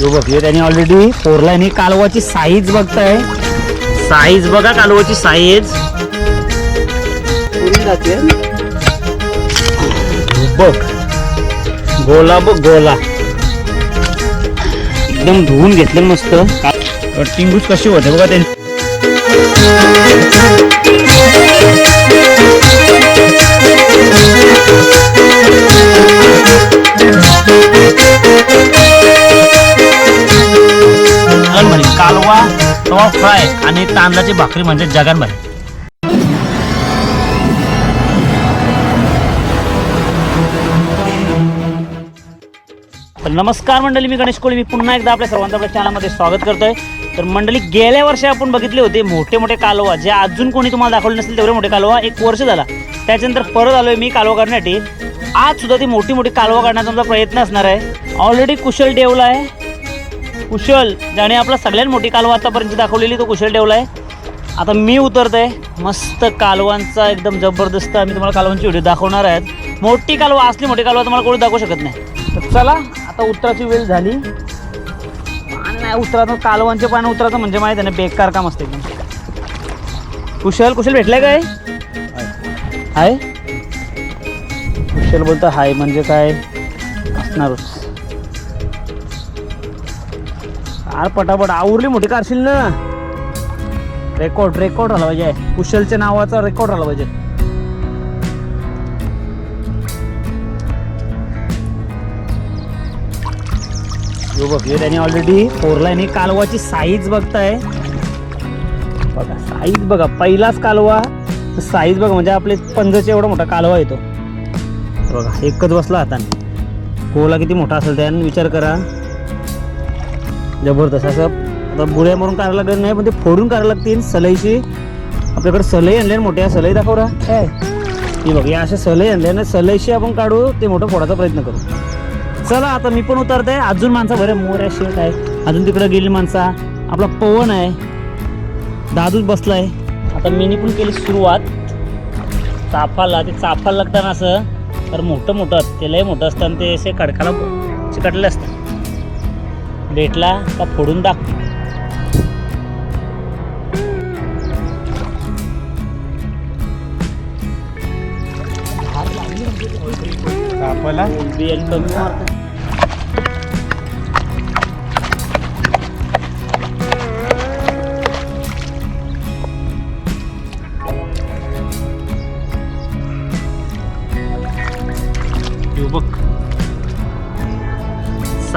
यो बघ हे त्याने ऑलरेडी फोरला आणि कालवाची साईज बघताय. साईज बघा कालवाची साईज बघ गोला बघ गोला. एकदम धुवून घेतलं मस्त. टिंगूच कशी होते बघा त्यांची. कालवा टॉप फ्राय आणि तांदळाची भाकरी म्हणजे जगान नमस्कार मंडळी मी गणेश कोळी. मी पुन्हा एकदा आपल्या सर्वांचं आपल्या चॅनलमध्ये स्वागत करतोय. तर मंडळी गेल्या वर्षी आपण बघितले होते मोठे मोठे कालवा जे अजून कोणी तुम्हाला दाखवले नसतील तेवढे मोठे कालवा एक वर्ष झाला. त्याच्यानंतर परत आलोय मी कालवा काढण्यासाठी आज सुद्धा ती मोठी मोठी कालवा काढण्याचा आमचा प्रयत्न असणार आहे. ऑलरेडी कुशल डेवला आहे. कुशल ज्याने आपला सगळ्यात मोठी कालवा आतापर्यंत दाखवलेली तो कुशल ठेवला आहे आता मी उतरतोय. मस्त कालवांचा एकदम जबरदस्त आम्ही तुम्हाला कालवांची व्हिडिओ दाखवणार आहेत. मोठी कालवा असली मोठी कालवा तुम्हाला कोणी दाखवू शकत नाही. तर चला आता उतराची वेळ झाली. नाही उतराचं कालवांचे पाणी उतराचं म्हणजे माहिती आहे ना बेकार काम असते एकदम. कुशल कुशल भेटलंय काय? हाय. कुशल बोलतो हाय म्हणजे काय? असणारच. अरे पटापट आवरली मोठी कारशील ना. रेकॉर्ड रेकॉर्ड झाला पाहिजे. कुशलच्या नावाचा रेकॉर्ड आला पाहिजे. यो बघ हे त्याने ऑलरेडी फोरला आणि कालवाची साईज बघताय. बघा साईज बघा पहिलाच कालवा. साईज बघा म्हणजे आपले पंजाचे एवढा मोठा कालवा येतो. बघा एकच बसला हाताने. कोला किती मोठा असेल त्याने विचार करा. जबरदस्त. असं आता बुड्या मारून करायला लागत नाही पण ते फोडून करायला लागतील. सलईची. आपल्याकडे सलई आणले ना मोठ्या सलई दाखव रा. ही बघ या अशा सलई आणल्या ना सलईशी आपण काढू ते मोठं फोडायचा प्रयत्न करू. चला आता मी पण उतरते अजून माणसा बरं मोऱ्या शेट आहे. अजून तिकडे गेली माणसा. आपला पवन आहे. दादूच बसलाय. आता मीनी पण केली सुरुवात. चाफाला ते चाफाला लागताना असं तर मोठं मोठं असतं ते लय मोठं असतं आणि ते असे खडकाला चिकटले असतात. भेटला का फोडून दाख. कापाला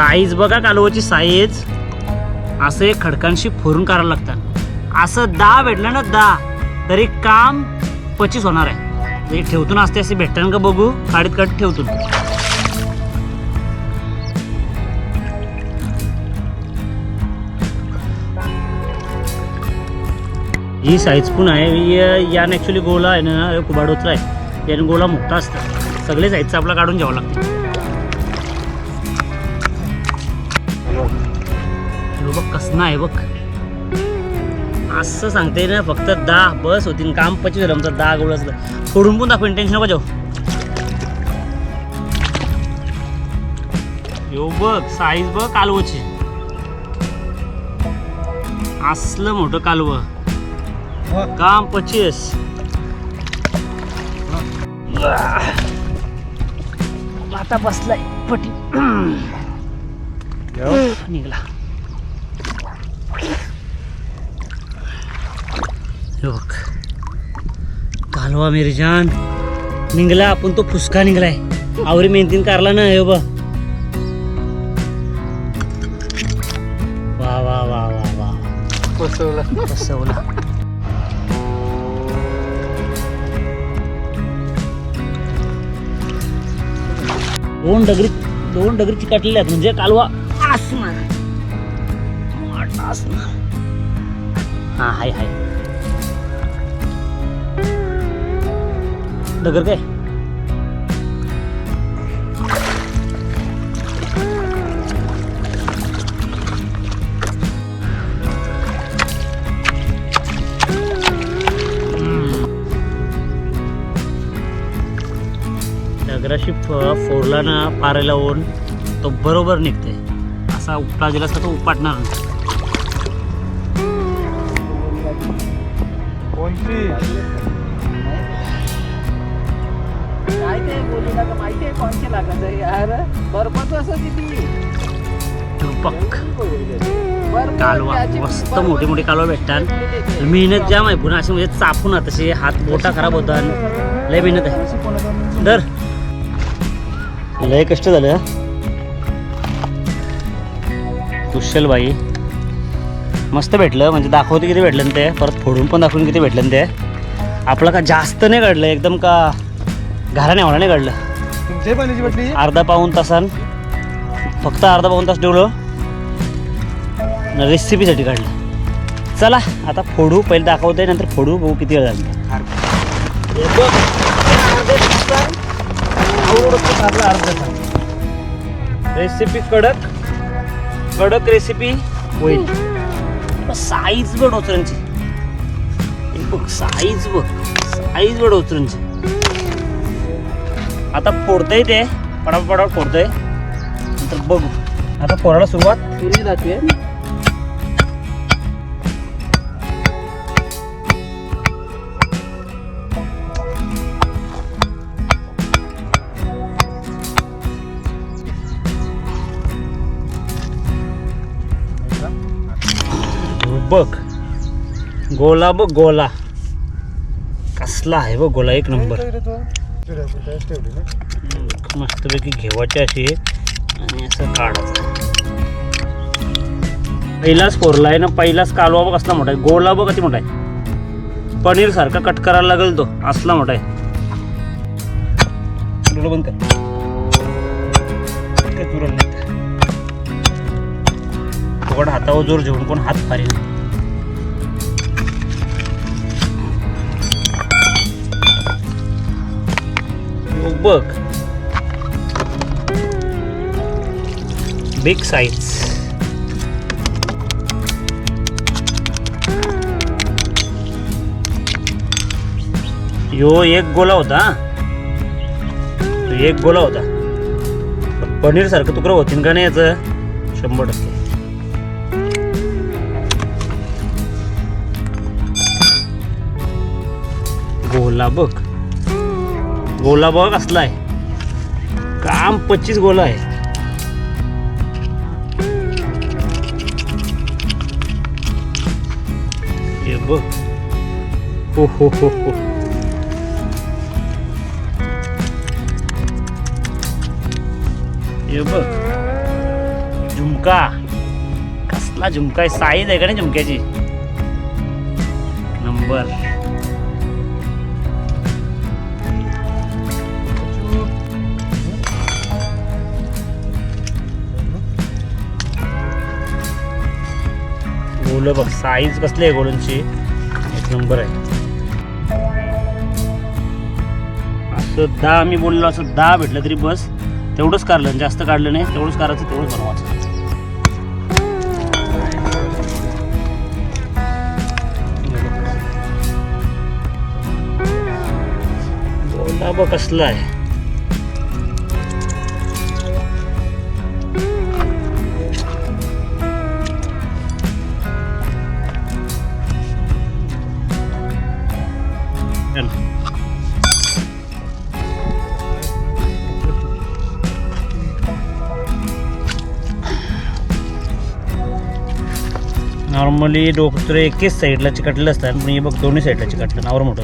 साईज बघा कालवाची साईज. असं एक खडकांशी फोरून करायला लागतात. असं दहा भेटलं ना दहा तरी काम पचीस होणार आहे. म्हणजे ठेवतून असते असे भेटतात का बघू? काढीत काढत ठेवतून. ही साईज पण आहे. ही- यान ॲक्च्युली गोला आहे ना कुबाडोचा आहे. याने गोला मोठा असतं. सगळे साईजचं आपला काढून घ्यावं लागतं. बघ कसं आहे बघ. असं सांगते ना फक्त दहा बस होतीन काम पचीस झालं आमचं दहा गोळ असलं. फोडून पण दाखवेन टेन्शन नको जाऊ. यो बघ साईज बघ कालवची. असलं मोठं कालव. काम पचीस आता बसलाय पटी. निघला. बघ कालवा मिरजान. निघला आपण तो फुसका निघलाय आवरी मेहनतीन कारला ना हे बघ. वा वा वा वा वा दोन डगरी दोन डगरी चिकटलेल्या आहेत. म्हणजे कालवा मोठा असणार हा हाय हाय. डगर काय? डगराशी फ फोडला ना पारे लावून तो बरोबर निघते असा उपटा गेला असता तो उपाटणार नाही. कोणती माहिती आहे यार असं किती? कालवा. मस्त मोठे मोठे कालवा भेटतात. मेहनत जाम आहे पुन्हा असे म्हणजे चापून तसे हात बोटा खराब होतात. लय मेहनत आहे. दर लय कष्ट झालं कुशल बाई मस्त भेटलं म्हणजे दाखवते किती भेटलं ना ते. परत फोडून पण दाखवून किती भेटलं ते. आपलं का जास्त नाही काढलं एकदम का घराने नाही काढलं. तुमच्या पाण्याची बाटली? अर्धा पाऊन तासान फक्त अर्धा पाऊन तास ठेवलं रेसिपीसाठी काढलं. चला आता फोडू पहिले दाखवते नंतर फोडू बघू किती वेळ झाला. रेसिपी कडक कडक रेसिपी होईल साईज बघ डोचरांची हे बघ साईज बघ साईज बघ डोचरांची आता फोडतंय ते पडापट पडापट फोडतंय. नंतर बघू. आता फोडायला सुरुवात. तुरी जाते बघ. गोला बघ गोला. कसला आहे बघ गोला एक नंबर. मस्तपैकी घेवायची अशी आणि असं काढायचं. पहिलाच फोरला आहे ना पहिलाच कालवा बघ असला मोठा आहे. बघा बघ किती मोठा आहे. पनीर सारखा कट करायला लागेल तो. असला मोठा आहे. बंद कर. हातावर जोर घेऊन कोण हात फारेल. बघ. बिग साईज यो एक गोला होता तो एक गोला होता. पनीर सारखं तुकडं होतीन का नाही याचं? शंभर टक्के. गोला बघ. गोला बघ कसला आहे. काम पच्चीस गोला आहे. हे बघ. हो हो हो हो. हे बघ. झुमका. कसला झुमका आहे. साईज आहे का नाही झुमक्याची? नंबर. गोलं बघ साईज कसली आहे गोलंची एक नंबर आहे. असं दहा मी बोललो असं दहा भेटलं तरी बस. तेवढंच काढलं जास्त काढलं नाही तेवढंच काढायचं तेवढंच बनवायचं. बघ कसलं आहे. नॉर्मली डोकं एकेच साईडला चिकटलेलं असतात पण हे बघ दोन्ही साईडला चिकटलं. नावर मोठं.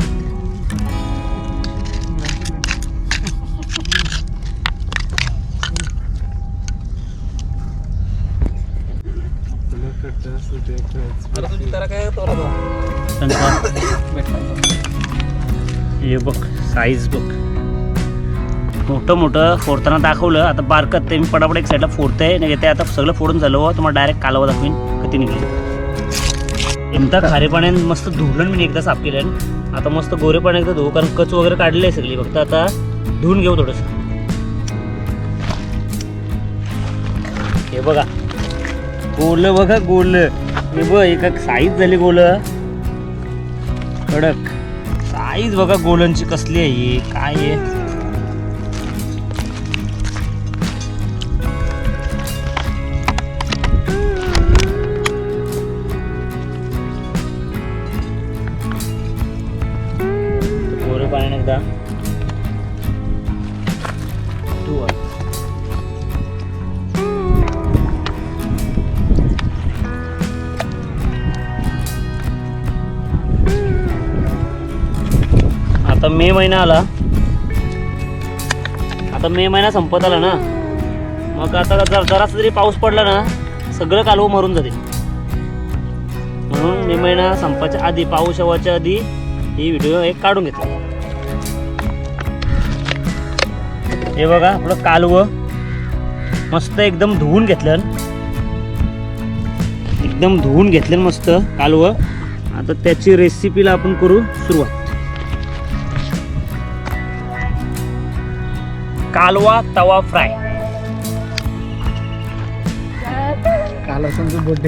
हे बघ साईज बघ. मोठं मोठं फोडताना दाखवलं. आता बारकत ते मी पटापट एक साईडला फोडतंय. नाही ते आता सगळं फोडून झालं हो. तुम्हाला डायरेक्ट कालवा दाखवीन. कधी निघेल. एकदा खारे पाण्याने मस्त धुवलं मी एकदा साफ केलं आता मस्त गोरे एकदा धुवू कारण कच वगैरे काढले सगळी. फक्त आता धुवून घेऊ थोडंसं. हे बघा. गोल बघा गोल. हे बघ एका साईज झाली गोल. कडक. साईज बघा गोलनची कसली आहे काय आहे? मे महिना संपत आला ना. मग आता जर जरासा जरी पाऊस पडला ना सगळं कालवं मरून जाते म्हणून मे महिना संपाच्या आधी पाऊस येवाच्या आधी ही व्हिडिओ एक काढून घेतला. हे बघा आपलं कालवं मस्त एकदम धुवून घेतलं. एकदम धुवून घेतलं मस्त कालवं. आता त्याची रेसिपीला आपण करू सुरुवात. कालवा तवा फ्राय. काला समजा बोट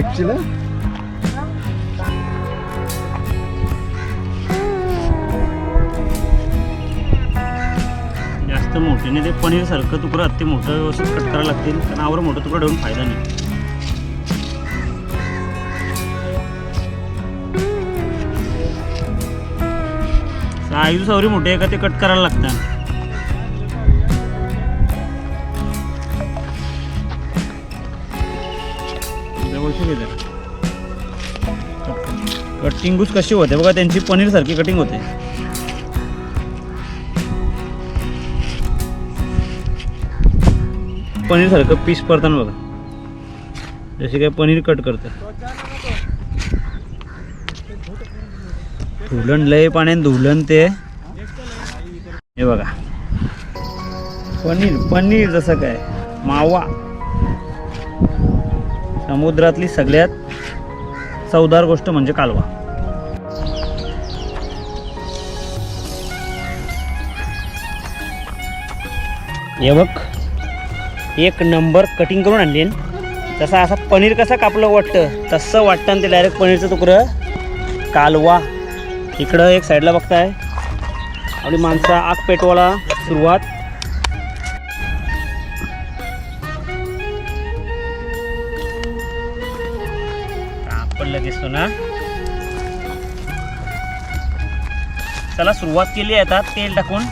जास्त मोठे नाही ते पनीर सारखं तुकडं अति मोठं व्यवस्थित कट करावं लागतील. कारण आवर मोठं तुकडं ठेवून फायदा नाही. साईज सावरी मोठे आहे का ते कट करायला लागतं कटिंगूच कशी होते? बघा त्यांची पनीर सारखी कटिंग होते. पनीर सारखं पीस पडताना बघा. जसे काय पनीर कट करतं. धुलन लय पाण्याने धुलन ते हे बघा. पनीर पनीर जसं काय. मावा. समुद्रातली सगळ्यात चवदार गोष्ट म्हणजे कालवा. हे बघ एक नंबर कटिंग करून आणली. तसा असा पनीर कसं कापलं वाटतं तसं वाटतं आणि ते डायरेक्ट पनीरचं तुकडं कालवा. इकडं एक साईडला बघताय. आपली माणसं आग पेटवायला सुरुवात. त्याला सुरुवात केली आहे आता तेल टाकून.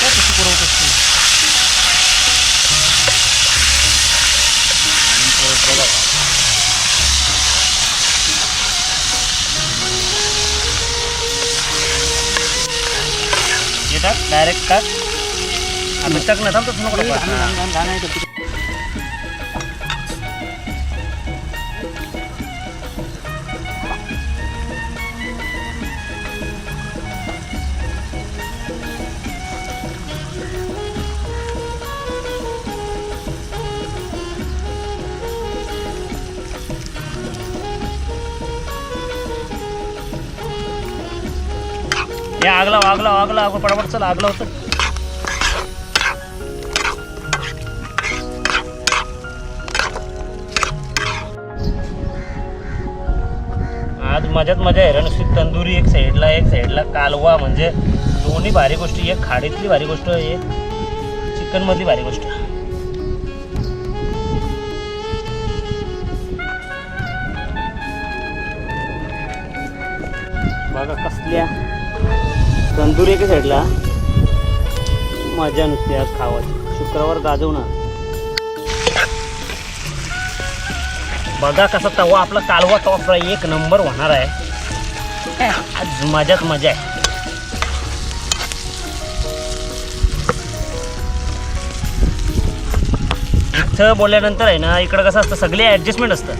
काय कशी असते. डायरेक्ट टाक. आता टाक थांबतो थांब नको आगला आगला आगला आग पटापट चल आगला होतं. आज मजात मजा आहे रे नुसती. तंदुरी एक साईडला एक साईडला कालवा म्हणजे दोन्ही भारी गोष्टी एक खाडीतली भारी गोष्ट एक चिकनमधली भारी गोष्ट. बघा कसल्या तंदुरी एका साईडला मजा नुसती आज खावायची शुक्रवार गाजवणार. बघा कसा तवा आपला कालवा तवा फ्राय एक नंबर होणार आहे. आज मजाच मजा आहे. इथं बोलल्यानंतर आहे ना इकडं कसं असतं सगळे ॲडजस्टमेंट असतं.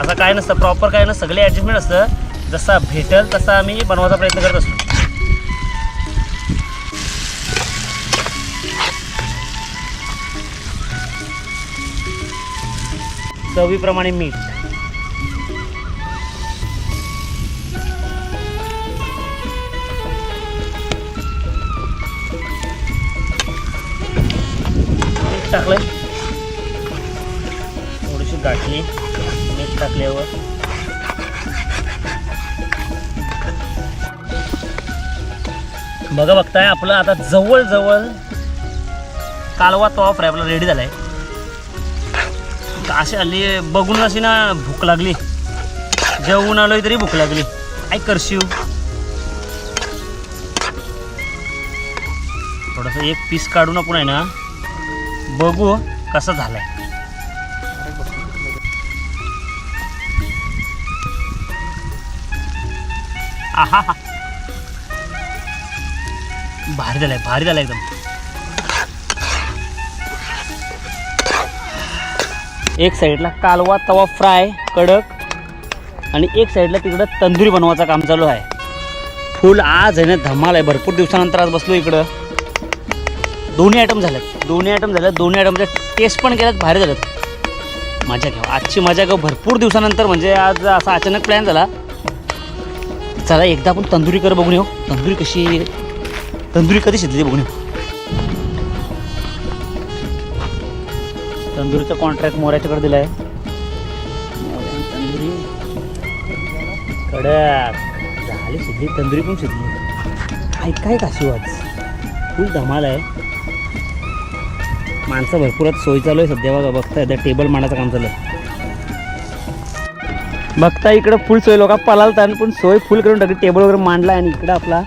असं काय नसतं प्रॉपर काय नसतं सगळे ॲडजस्टमेंट असतं. जसा भेटेल तसा आम्ही बनवायचा प्रयत्न करत असतो. चवीप्रमाणे मीठ. मीठ टाकलंय. थोडीशी गाठली मीठ टाकल्यावर. बघा बघताय आपलं आता जवळजवळ कालवा कालवा तवा फ्राय आपला रेडी झालाय. असे हल्ली बघून अशी ना भूक लागली. जेवून आलोय तरी भूक लागली. काय करशीव थोडंसं एक पीस काढून आपण आहे ना. बघू कसं झालंय. आहा हा भारी झालाय भारी झालाय एकदम. एक साईडला कालवा तवा फ्राय कडक आणि एक साईडला तिकडं तंदुरी बनवायचं काम चालू आहे. फुल आज आहे ना धमाल आहे. भरपूर दिवसानंतर आज बसलो इकडं. दोन्ही आयटम झालेत दोन्ही आयटम झाल्यात. दोन्ही आयटमचे टेस्ट पण केल्यात भारी झाल्यात. मजा घ्या. आजची मजा घ्या. भरपूर दिवसानंतर म्हणजे आज असा अचानक प्लॅन झाला. चला एकदा आपण तंदुरी कर बघून येऊ. तंदुरी कशी तंदुरी कधी शिजली बघून येऊ. तंदुरीचा कॉन्ट्रॅक्ट मोऱ्याच्याकडे दिला आहे तंदुरी? कडक झाली शिजली तंदुरी पण शिजली ऐकाय का शिवाज? फुल धमाल आहे. माणसं भरपूर सोय चालू आहे सध्या बघा बघताय त्या टेबल मांडायचं काम चालू आहे. बघता इकडं फुल सोय लोक पलालतात पण सोय फुल करून टाकली टेबल वगैरे मांडला आणि इकडं आपला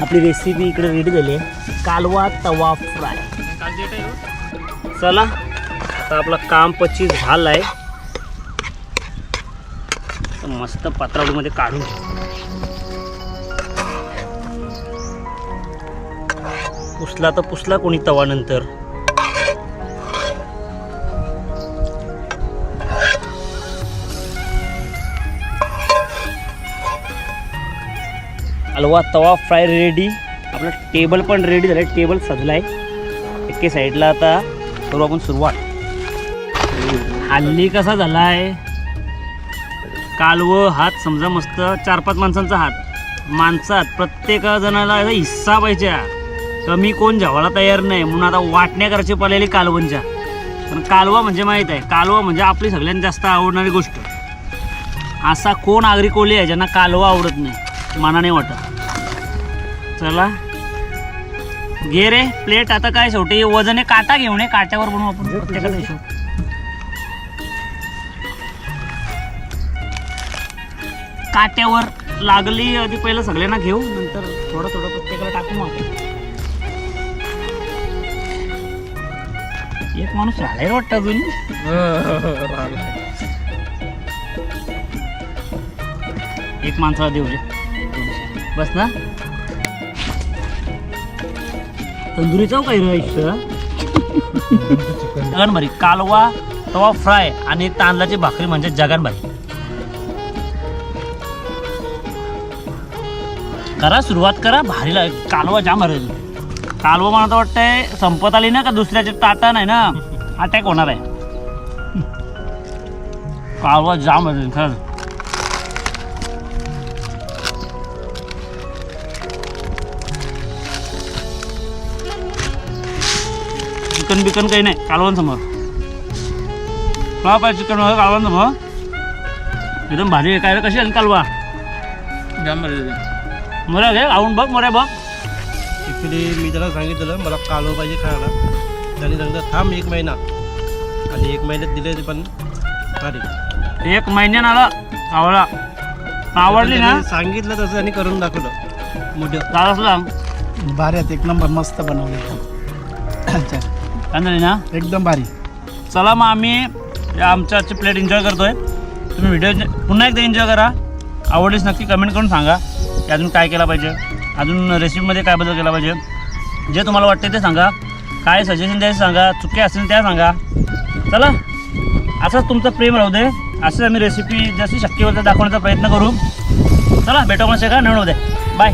आपली रेसिपी इकडे रेडी झाली आहे. कालवा तवा फ्राय. चला. आता आपलं काम पच्चीस झालं आहे तर मस्त पात्रावडीमध्ये काढून पुसला तर पुसला कोणी तवानंतर. अलवा हलवा तवा फ्राय रेडी आपला टेबल पण रेडी झालं आहे टेबल सजला आहे एके साईडला आता करू आपण सुरुवात. हल्ली कसा झाला आहे कालवं हात समजा मस्त चार पाच माणसांचा हात. माणसात प्रत्येक जणाला हिस्सा पाहिजे. कमी कोण जेवायला तयार नाही म्हणून आता वाटण्या करायची पडलेली कालवणच्या. पण कालवा म्हणजे माहीत आहे. कालवा म्हणजे आपली सगळ्यांत जास्त आवडणारी गोष्ट. असा कोण आगरी कोळी आहे ज्यांना कालवा आवडत नाही? मनाने वाटत. चला. घे रे प्लेट आता काय शेवटी? वजने काटा घेऊन ये. काट्यावर बनवू आपण. प्रत्येकाचा हिशोब. काट्यावर लागली आधी पहिलं सगळ्यांना घेऊ नंतर थोडं थोडं प्रत्येकाला टाकू मग. एक माणूस राहिलाय रे वाटतं अजून. एक माणसाला देऊ दे बस ना. तंदुरी चव काही राहायचं भारी कालवा तवा फ्राय आणि तांदळाची भाकरी म्हणजे जगन भारी करा सुरुवात करा. भारी लाग कालवा जाम हरेल कालवा मला तर वाटतंय संपत आली ना का दुसऱ्याचे? ताटा नाही ना. अटॅक होणार आहे. कालवा जाम हरेल लागेल, खरंच. चिकन बिकन काही नाही कालवांसमोर. समोर फ्लॉप आहे चिकन वगैरे कालवण एकदम भारी आहे. काय कशी आहे कालवा? जाम मरा घे आवून बघ मऱ्या बघ. ॲक्च्युली मी त्याला सांगितलं मला कालव पाहिजे खायला. त्याने सांगितलं थांब एक महिना. आणि एक महिन्यात दिले ते पण अरे एक महिन्यानं आला आवडला आवडली ना? सांगितलं तसं आणि करून दाखवलं. मोठं. असला. भारी आहेत एक नंबर मस्त बनवले. अच्छा ना? एकदम भारी. चला मग आम्ही या आमच्या आजची प्लेट एन्जॉय करतोय. तुम्ही व्हिडिओ पुन्हा एकदा एन्जॉय करा. आवडलीच नक्की कमेंट करून सांगा. की अजून काय केला पाहिजे? अजून रेसिपीमध्ये काय बदल केला पाहिजे? जे तुम्हाला वाटते ते सांगा. काय सजेशन द्यायचं सांगा. चुके असतील त्या सांगा. चला. असंच तुमचं प्रेम राहू दे. असंच आम्ही रेसिपी जशी शक्य दाखवण्याचा प्रयत्न करू. चला भेटा पण शेका नळ दे बाय